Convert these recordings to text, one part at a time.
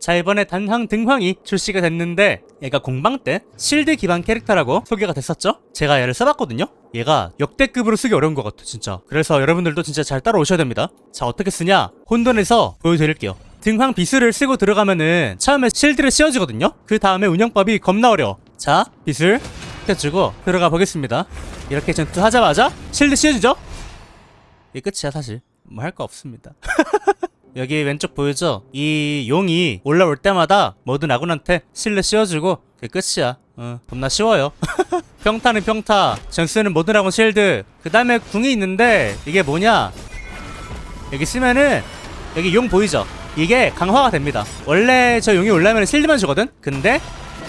자 이번에 단황 등황이 출시가 됐는데 얘가 공방 때 실드 기반 캐릭터라고 소개가 됐었죠? 제가 얘를 써봤거든요? 얘가 역대급으로 쓰기 어려운 것 같아 진짜 그래서 여러분들도 진짜 잘 따라오셔야 됩니다 자 어떻게 쓰냐 혼돈에서 보여드릴게요 등황 비술을 쓰고 들어가면은 처음에 실드를 씌워주거든요? 그 다음에 운영법이 겁나 어려워 자 비술 펴주고 들어가 보겠습니다 이렇게 전투하자마자 실드 씌워주죠? 이게 끝이야 사실 뭐 할 거 없습니다 여기 왼쪽 보이죠? 이 용이 올라올 때마다 모든 아군한테 실내 씌워주고 그게 끝이야. 어, 겁나 쉬워요. 평타는 평타, 전스는 모든 아군 실드. 그 다음에 궁이 있는데 이게 뭐냐? 여기 쓰면은 여기 용 보이죠? 이게 강화가 됩니다. 원래 저 용이 올라면 실드만 주거든? 근데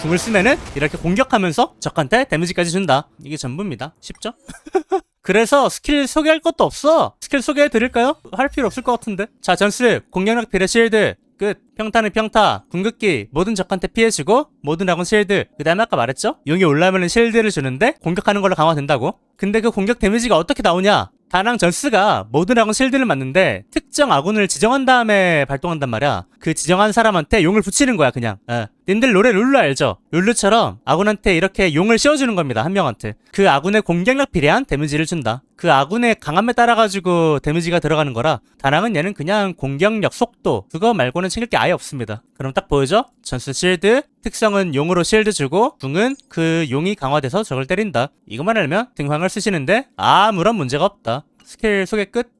궁을 쓰면은 이렇게 공격하면서 적한테 데미지까지 준다. 이게 전부입니다. 쉽죠? 그래서 스킬 소개할 것도 없어. 스킬 소개해 드릴까요? 할 필요 없을 것 같은데. 자, 전스 공격력 비례 실드 끝. 평타는 평타, 궁극기 모든 적한테 피해주고 모든 아군 실드. 그 다음에 아까 말했죠? 용이 올라오면 실드를 주는데 공격하는 걸로 강화된다고. 근데 그 공격 데미지가 어떻게 나오냐? 다낭 전스가 모든 아군 실드를 맞는데 특정 아군을 지정한 다음에 발동한단 말이야. 그 지정한 사람한테 용을 붙이는 거야 그냥. 어. 님들 노래 룰루 알죠? 룰루처럼 아군한테 이렇게 용을 씌워주는 겁니다 한 명한테. 그 아군의 공격력 비례한 데미지를 준다. 그 아군의 강함에 따라 가지고 데미지가 들어가는 거라 다낭은 얘는 그냥 공격력 속도 그거 말고는 챙길 게 아예 없습니다. 그럼 딱 보여줘? 전스 실드 특성은 용으로 실드 주고 궁은 그 용이 강화돼서 적을 때린다. 이것만 알면 등황을 쓰시는데 아무런 문제가 없다. 스킬 소개 끝.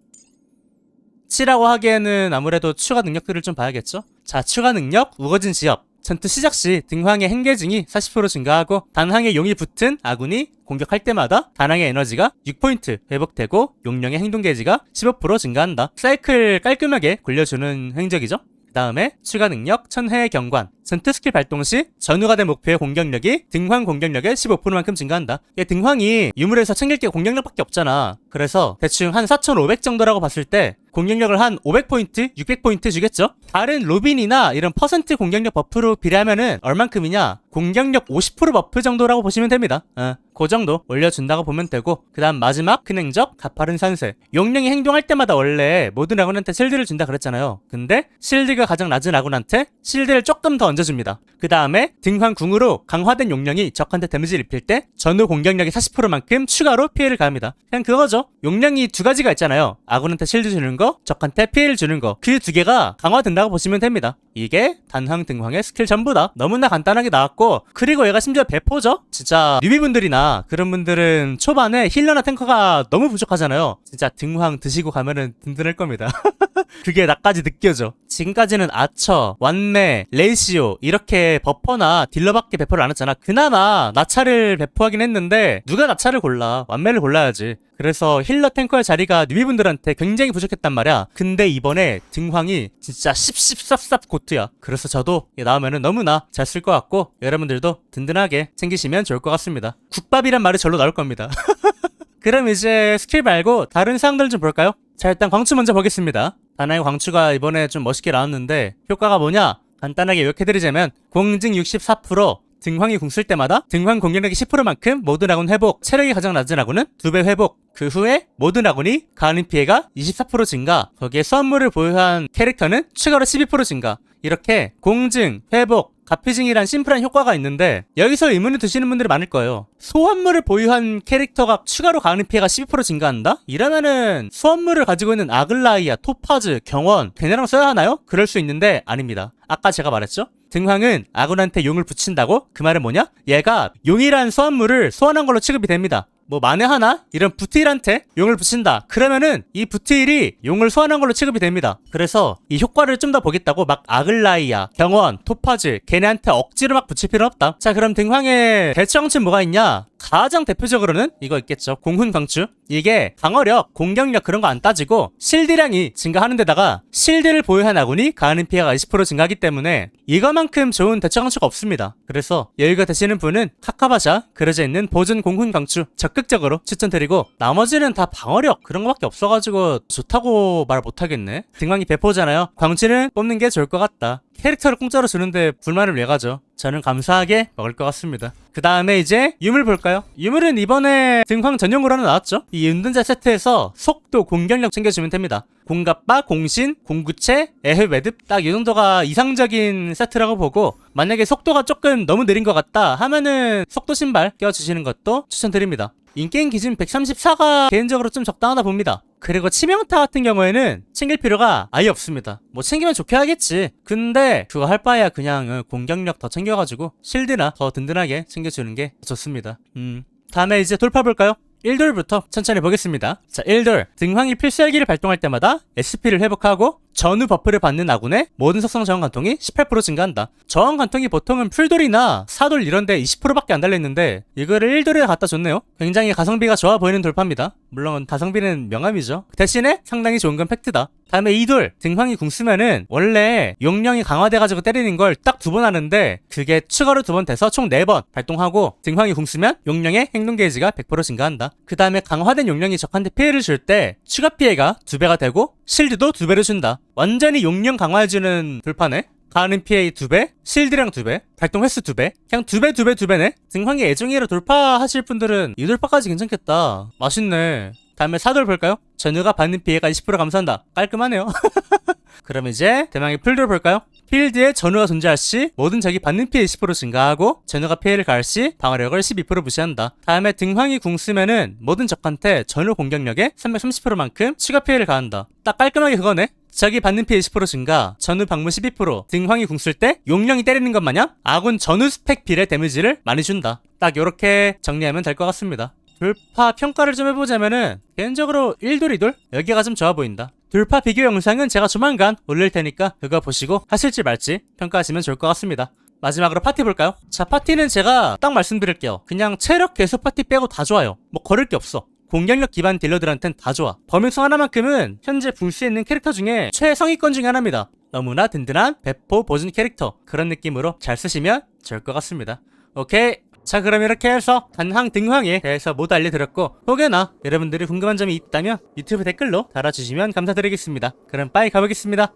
치라고 하기에는 아무래도 추가 능력들을 좀 봐야겠죠? 자, 추가 능력, 우거진 지역. 전투 시작 시 등황의 행계증이 40% 증가하고 단항의 용이 붙은 아군이 공격할 때마다 단항의 에너지가 6포인트 회복되고 용령의 행동 게이지가 15% 증가한다. 사이클 깔끔하게 굴려주는 행적이죠? 그 다음에 추가 능력 천혜의 경관 전투 스킬 발동 시 전후가 된 목표의 공격력이 등황 공격력의 15%만큼 증가한다. 얘 등황이 유물에서 챙길 게 공격력밖에 없잖아. 그래서 대충 한 4,500 정도라고 봤을 때 공격력을 한 500포인트, 600포인트 주겠죠? 다른 로빈이나 이런 퍼센트 공격력 버프로 비례하면은 얼만큼이냐? 공격력 50% 버프 정도라고 보시면 됩니다. 어, 그 정도 올려준다고 보면 되고 그 다음 마지막 큰 행적 가파른 산세 용령이 행동할 때마다 원래 모든 아군한테 실드를 준다 그랬잖아요. 근데 실드가 가장 낮은 아군한테 실드를 조금 더 얹어줍니다. 그 다음에 등환 궁으로 강화된 용령이 적한테 데미지를 입힐 때 전후 공격력의 40%만큼 추가로 피해를 가합니다. 그냥 그거죠. 용령이 두 가지가 있잖아요. 아군한테 실드 주는 거, 적한테 피해를 주는 거. 그 두 개가 강화된다고 보시면 됩니다. 이게 단황 등황의 스킬 전부다. 너무나 간단하게 나왔고 그리고 얘가 심지어 배포죠? 진짜 뉴비분들이나 그런 분들은 초반에 힐러나 탱커가 너무 부족하잖아요. 진짜 등황 드시고 가면은 든든할 겁니다. 그게 나까지 느껴져. 지금까지는 아처, 완매, 레이시오 이렇게 버퍼나 딜러밖에 배포를 안 했잖아. 그나마 나차를 배포하긴 했는데 누가 나차를 골라? 완매를 골라야지. 그래서 힐러 탱커의 자리가 뉴비분들한테 굉장히 부족했단 말이야. 근데 이번에 등황이 진짜 씹씹쌉쌉 고트야. 그래서 저도 얘 나오면은 너무나 잘 쓸 것 같고 여러분들도 든든하게 챙기시면 좋을 것 같습니다. 국밥이란 말이 절로 나올 겁니다. 그럼 이제 스킬 말고 다른 사항들 좀 볼까요? 자 일단 광추 먼저 보겠습니다. 다나의 광추가 이번에 좀 멋있게 나왔는데 효과가 뭐냐? 간단하게 요약해드리자면 공증 64% 등황이 궁 쓸 때마다 등황 공격력이 10%만큼 모든 아군 회복, 체력이 가장 낮은 아군은 2배 회복. 그 후에 모든 아군이 가하는 피해가 24% 증가. 거기에 수험물을 보유한 캐릭터는 추가로 12% 증가. 이렇게 공증, 회복, 가피증이란 심플한 효과가 있는데 여기서 의문을 드시는 분들이 많을 거예요. 소환물을 보유한 캐릭터가 추가로 가하는 피해가 12% 증가한다? 이러면은 소환물을 가지고 있는 아글라이아, 토파즈, 경원, 걔네랑 써야 하나요? 그럴 수 있는데 아닙니다. 아까 제가 말했죠? 등황은 아군한테 용을 붙인다고? 그 말은 뭐냐? 얘가 용이란 소환물을 소환한 걸로 취급이 됩니다. 뭐 만에 하나 이런 부트일한테 용을 붙인다. 그러면은 이 부트일이 용을 소환한 걸로 취급이 됩니다. 그래서 이 효과를 좀 더 보겠다고 막 아글라이아, 경원, 토파즈 걔네한테 억지로 막 붙일 필요 없다. 자 그럼 등황의 대처형ችን 뭐가 있냐? 가장 대표적으로는 이거 있겠죠. 공훈 강추. 이게 방어력, 공격력 그런 거 안 따지고 실드량이 증가하는 데다가 실드를 보유한 아군이 가하는 피해가 20% 증가하기 때문에 이거만큼 좋은 대처 강추가 없습니다. 그래서 여유가 되시는 분은 카카바샤 그려져 있는 보존 공훈 강추 적극적으로 추천드리고 나머지는 다 방어력 그런 거밖에 없어가지고 좋다고 말 못하겠네. 등광이 배포잖아요. 광추는 뽑는 게 좋을 것 같다. 캐릭터를 공짜로 주는데 불만을 왜 가죠? 저는 감사하게 먹을 것 같습니다. 그 다음에 이제 유물 볼까요? 유물은 이번에 등황 전용으로 하나 나왔죠? 이 은둔자 세트에서 속도, 공격력 챙겨주면 됩니다. 공갑바, 공신, 공구체, 에헤, 매듭 딱 이 정도가 이상적인 세트라고 보고 만약에 속도가 조금 너무 느린 것 같다 하면은 속도 신발 껴주시는 것도 추천드립니다. 인게임 기준 134가 개인적으로 좀 적당하다 봅니다. 그리고 치명타 같은 경우에는 챙길 필요가 아예 없습니다. 뭐 챙기면 좋게 하겠지. 근데 그거 할 바에야 그냥 어, 공격력 더 챙겨가지고 실드나 더 든든하게 챙겨주는 게 좋습니다. 음. 다음에 이제 돌파 볼까요? 1돌부터 천천히 보겠습니다. 자, 1돌. 등황이 필살기를 발동할 때마다 SP를 회복하고 전후 버프를 받는 아군의 모든 속성 저항 관통이 18% 증가한다. 저항 관통이 보통은 풀돌이나 사돌 이런데 20%밖에 안 달려있는데 이거를 1돌에 갖다 줬네요. 굉장히 가성비가 좋아 보이는 돌파입니다. 물론 가성비는 명함이죠. 대신에 상당히 좋은 건 팩트다. 다음에 2돌. 등황이 궁 쓰면은 원래 용령이 강화돼가지고 때리는 걸 딱 두 번 하는데 그게 추가로 두 번 돼서 총 4번 발동하고 등황이 궁 쓰면 용령의 행동 게이지가 100% 증가한다. 그 다음에 강화된 용령이 적한테 피해를 줄 때 추가 피해가 두 배가 되고 실드도 두 배를 준다. 완전히 용령 강화해주는 돌파네. 가는 피해 두 배, 실드량 두 배, 발동 횟수 두 배, 그냥 두 배, 두 배, 두 배네. 등황이 애정이로 돌파하실 분들은 이 돌파까지 괜찮겠다. 맛있네. 다음에 사돌 볼까요? 전우가 받는 피해가 20% 감소한다. 깔끔하네요. 그럼 이제 대망의 풀돌 볼까요? 필드에 전우가 존재할 시 모든 적이 받는 피해 20% 증가하고 전우가 피해를 가할 시 방어력을 12% 무시한다. 다음에 등황이 궁 쓰면은 모든 적한테 전우 공격력의 330%만큼 추가 피해를 가한다. 딱 깔끔하게 그거네. 적이 받는 피해 20% 증가, 전후 방문 12%, 등황이 궁쓸 때 용령이 때리는 것 마냥 아군 전후 스펙 필의 데미지를 많이 준다. 딱 요렇게 정리하면 될 것 같습니다. 돌파 평가를 좀 해보자면은 개인적으로 1돌 2돌 여기가 좀 좋아 보인다. 돌파 비교 영상은 제가 조만간 올릴 테니까 그거 보시고 하실지 말지 평가하시면 좋을 것 같습니다. 마지막으로 파티 볼까요? 자 파티는 제가 딱 말씀드릴게요. 그냥 체력 계속 파티 빼고 다 좋아요. 뭐 거를 게 없어. 공격력 기반 딜러들한텐 다 좋아. 범위성 하나만큼은 현재 불수에 있는 캐릭터 중에 최상위권 중에 하나입니다. 너무나 든든한 배포 보증 캐릭터 그런 느낌으로 잘 쓰시면 좋을 것 같습니다. 오케이. 자 그럼 이렇게 해서 단항 등황에 대해서 모두 알려드렸고 혹여나 여러분들이 궁금한 점이 있다면 유튜브 댓글로 달아주시면 감사드리겠습니다. 그럼 빠이 가보겠습니다.